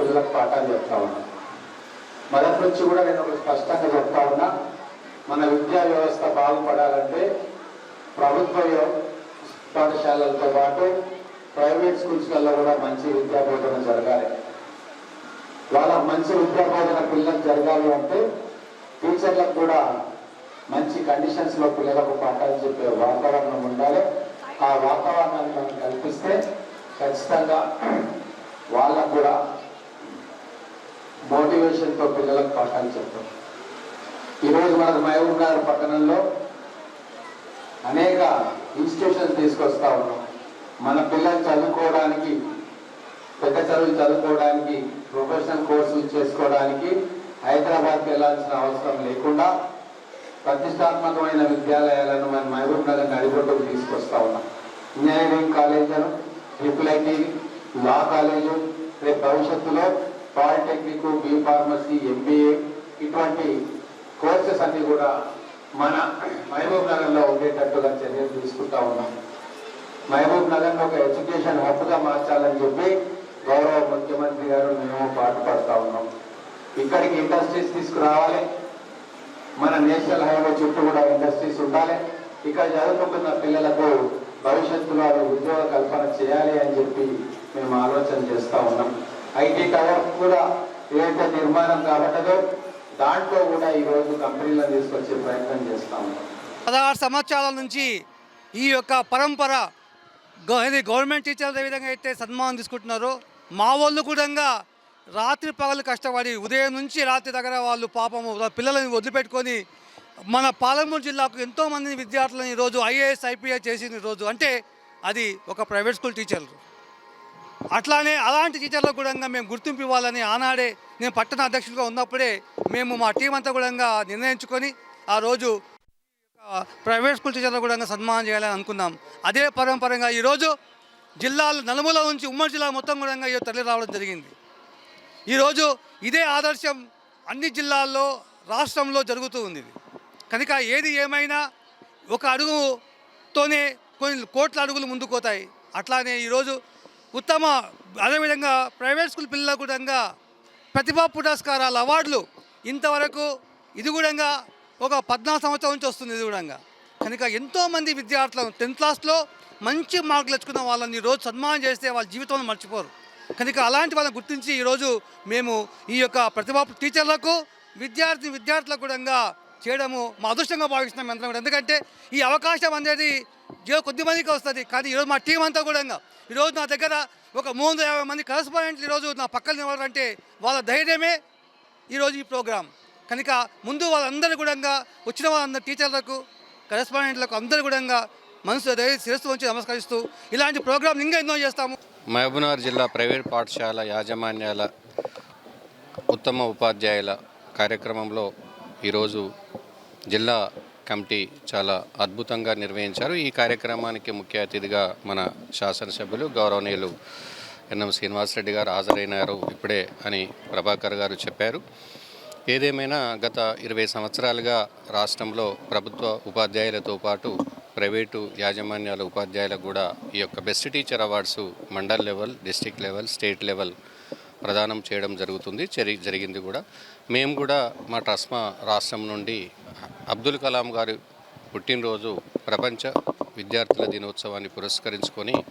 అని చెప్తా ఉన్నా. మొదటి నుంచి కూడా నేను ఒకటి స్పష్టంగా చెప్తా ఉన్నా. మన విద్యా వ్యవస్థ బాగుపడాలంటే ప్రభుత్వ పాఠశాలలతో పాటు ప్రైవేట్ స్కూల్స్లలో కూడా మంచి విద్యా బోధన జరగాలి. వాళ్ళ మంచి విద్యా బోధన పిల్లలకు జరగాలి అంటే టీచర్లకు కూడా మంచి కండిషన్స్లో పిల్లలకు పాఠాలు చెప్పే వాతావరణం ఉండాలి. ఆ వాతావరణాన్ని మనం కల్పిస్తే ఖచ్చితంగా వాళ్ళకు కూడా మోటివేషన్తో పిల్లలకు పాఠాలు చెప్తాం ఈరోజు మనకు మహబూబ్ నగర్ పట్టణంలో అనేక ఇన్స్టిట్యూషన్స్ తీసుకొస్తా ఉన్నాం. మన పిల్లలు చదువుకోవడానికి పెద్ద చదువులు చదువుకోవడానికి ప్రొఫెషనల్ కోర్సులు చేసుకోవడానికి హైదరాబాద్కి వెళ్ళాల్సిన అవసరం లేకుండా ప్రతిష్టాత్మకమైన విద్యాలయాలను మన మహబూబ్ నగర్ నడిపొట్టుకు తీసుకొస్తా ఉన్నాం. ఇంజనీరింగ్ కాలేజీలను ట్రిపుల్ ఐటీ లా కాలేజు రేపు భవిష్యత్తులో పాలిటెక్నిక్ బి ఫార్మసీ ఎంబీఏ ఇటువంటి కోర్సెస్ అన్ని కూడా మన మహబూబ్ నగర్లో ఉండేటట్టుగా చర్యలు తీసుకుంటా ఉన్నాం. మహబూబ్ నగర్ను ఒక ఎడ్యుకేషన్ హబ్గా మార్చాలని చెప్పి గౌరవ ముఖ్యమంత్రి గారు మేము పాటుపడతా ఉన్నాం. ఇక్కడికి ఇండస్ట్రీస్ తీసుకురావాలి. మన నేషనల్ హైవే చుట్టూ కూడా ఇండస్ట్రీస్ ఉండాలి. ఇక్కడ చదువుకుంటున్న పిల్లలకు భవిష్యత్తులో ఉద్యోగ కల్పన చేయాలి అని చెప్పి మేము ఆలోచన చేస్తూ ఉన్నాం. ఐటీ టవర్ కూడా ఏదైతే నిర్మాణం కాబట్టదో దాంట్లో కూడా ఈరోజు కంపెనీలను తీసుకొచ్చే ప్రయత్నం చేస్తాము పదహారు సంవత్సరాల నుంచి ఈ యొక్క పరంపర ఇది గవర్నమెంట్ టీచర్లు ఏ విధంగా అయితే సన్మానం తీసుకుంటున్నారో మా వాళ్ళు కూడా రాత్రి పగలు కష్టపడి ఉదయం నుంచి రాత్రి దగ్గర వాళ్ళు పాపము పిల్లలని వదిలిపెట్టుకొని మన పాలమూరు జిల్లాకు ఎంతోమంది విద్యార్థులను ఈరోజు ఐఏఎస్ ఐపీఎస్ చేసింది ఈరోజు. అంటే అది ఒక ప్రైవేట్ స్కూల్ టీచర్లు. అట్లానే అలాంటి టీచర్లకు కూడా మేము గుర్తింపు ఇవ్వాలని ఆనాడే నేను పట్టణ అధ్యక్షుడిగా ఉన్నప్పుడే మేము మా టీం అంతా కూడా నిర్ణయించుకొని ఆ రోజు ప్రైవేట్ స్కూల్ టీచర్లు కూడా సన్మానం చేయాలని అనుకున్నాం. అదే పరంపరంగా ఈరోజు జిల్లాలు నలుమూల నుంచి ఉమ్మడి జిల్లా మొత్తం కూడా ఈరోజు తరలి రావడం జరిగింది. ఈరోజు ఇదే ఆదర్శం అన్ని జిల్లాల్లో రాష్ట్రంలో జరుగుతూ ఉంది కనుక ఏది ఏమైనా ఒక అడుగుతోనే కొన్ని కోట్ల అడుగులు ముందుకు పోతాయి. అట్లానే ఈరోజు ఉత్తమ అదేవిధంగా ప్రైవేట్ స్కూల్ పిల్లలకు కూడా ప్రతిభా పురస్కారాల అవార్డులు. ఇంతవరకు ఇది కూడా ఒక పద్నాలుగు సంవత్సరం నుంచి వస్తుంది ఇది కూడా. కనుక ఎంతోమంది విద్యార్థులను టెన్త్ క్లాస్లో మంచి మార్కులు తెచ్చుకున్న వాళ్ళని ఈరోజు సన్మానం చేస్తే వాళ్ళ జీవితంలో మర్చిపోరు. కనుక అలాంటి వాళ్ళని గుర్తించి ఈరోజు మేము ఈ యొక్క ప్రతిభా టీచర్లకు విద్యార్థి విద్యార్థులకు కూడా చేయడము మా అదృష్టంగా భావిస్తున్నాం ఎంత ఎందుకంటే ఈ అవకాశం అనేది జీవో కొద్ది మందికి వస్తుంది. కానీ ఈరోజు మా టీం అంతా కూడా ఈరోజు నా దగ్గర ఒక మూడు వందల యాభై మంది కరస్పాండెంట్లు ఈరోజు నా పక్కన అంటే వాళ్ళ ధైర్యమే ఈరోజు ఈ ప్రోగ్రాం కనుక ముందు వాళ్ళందరూ కూడా వచ్చిన వాళ్ళందరూ టీచర్లకు కరస్పాండెంట్లకు అందరూ కూడా మనసు ధైర్య శిరస్సు వచ్చి నమస్కరిస్తూ ఇలాంటి ప్రోగ్రాం ఇంకా ఎన్నో చేస్తాము. మహబూబ్నగర్ జిల్లా ప్రైవేట్ పాఠశాల యాజమాన్యాల ఉత్తమ ఉపాధ్యాయుల కార్యక్రమంలో ఈరోజు జిల్లా కమిటీ చాలా అద్భుతంగా నిర్వహించారు. ఈ కార్యక్రమానికి ముఖ్య అతిథిగా మన శాసనసభ్యులు గౌరవనీయులు ఎన్ఎం శ్రీనివాసరెడ్డి గారు హాజరైనారు ఇప్పుడే అని ప్రభాకర్ గారు చెప్పారు. ఏదేమైనా గత ఇరవై సంవత్సరాలుగా రాష్ట్రంలో ప్రభుత్వ ఉపాధ్యాయులతో పాటు ప్రైవేటు యాజమాన్యాల ఉపాధ్యాయులకు కూడా ఈ యొక్క best teacher awards mandal level district level state level ప్రదానం చేయడం జరుగుతుంది జరి- జరిగింది కూడా. మేము కూడా మా ట్రస్మా రాష్ట్రం నుండి అబ్దుల్ కలాం గారి పుట్టినరోజు ప్రపంచ విద్యార్థుల దినోత్సవాన్ని పురస్కరించుకొని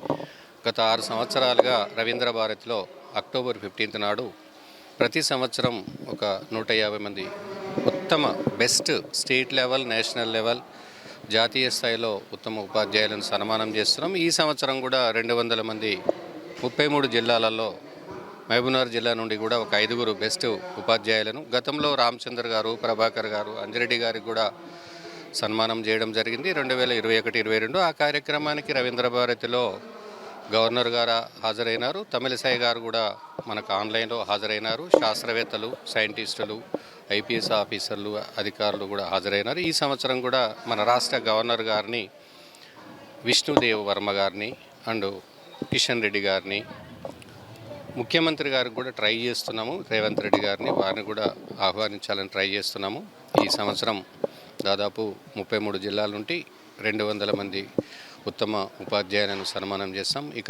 గత ఆరు సంవత్సరాలుగా రవీంద్ర భారతిలో అక్టోబర్ ఫిఫ్టీన్త్ నాడు ప్రతి సంవత్సరం ఒక నూట యాభై మంది ఉత్తమ best state level national level జాతీయ స్థాయిలో ఉత్తమ ఉపాధ్యాయులను సన్మానం చేస్తున్నాం. ఈ సంవత్సరం కూడా రెండు వందల మంది ముప్పై మూడు జిల్లాలలో మహబూబ్నగర్ జిల్లా నుండి కూడా ఒక ఐదుగురు బెస్ట్ ఉపాధ్యాయులను గతంలో రామచంద్ర గారు ప్రభాకర్ గారు అంజిరెడ్డి గారికి కూడా సన్మానం చేయడం జరిగింది. రెండు వేల ఇరవై ఒకటి ఇరవై రెండు ఆ కార్యక్రమానికి రవీంద్ర భారతిలో గవర్నర్ గారు హాజరైనారు. తమిళసాయి గారు కూడా మనకు ఆన్లైన్లో హాజరైనారు. శాస్త్రవేత్తలు సైంటిస్టులు ఐపీఎస్ ఆఫీసర్లు అధికారులు కూడా హాజరైనారు. ఈ సంవత్సరం కూడా మన రాష్ట్ర గవర్నర్ గారిని విష్ణుదేవ్ వర్మ గారిని అండ్ కిషన్ రెడ్డి గారిని ముఖ్యమంత్రి గారికి కూడా ట్రై చేస్తున్నాము. రేవంత్ రెడ్డి గారిని వారిని కూడా ఆహ్వానించాలని ట్రై చేస్తున్నాము. ఈ సంవత్సరం దాదాపు ముప్పై మూడు జిల్లాల నుండి రెండు వందల మంది ఉత్తమ ఉపాధ్యాయులను సన్మానం చేస్తాం. ఇక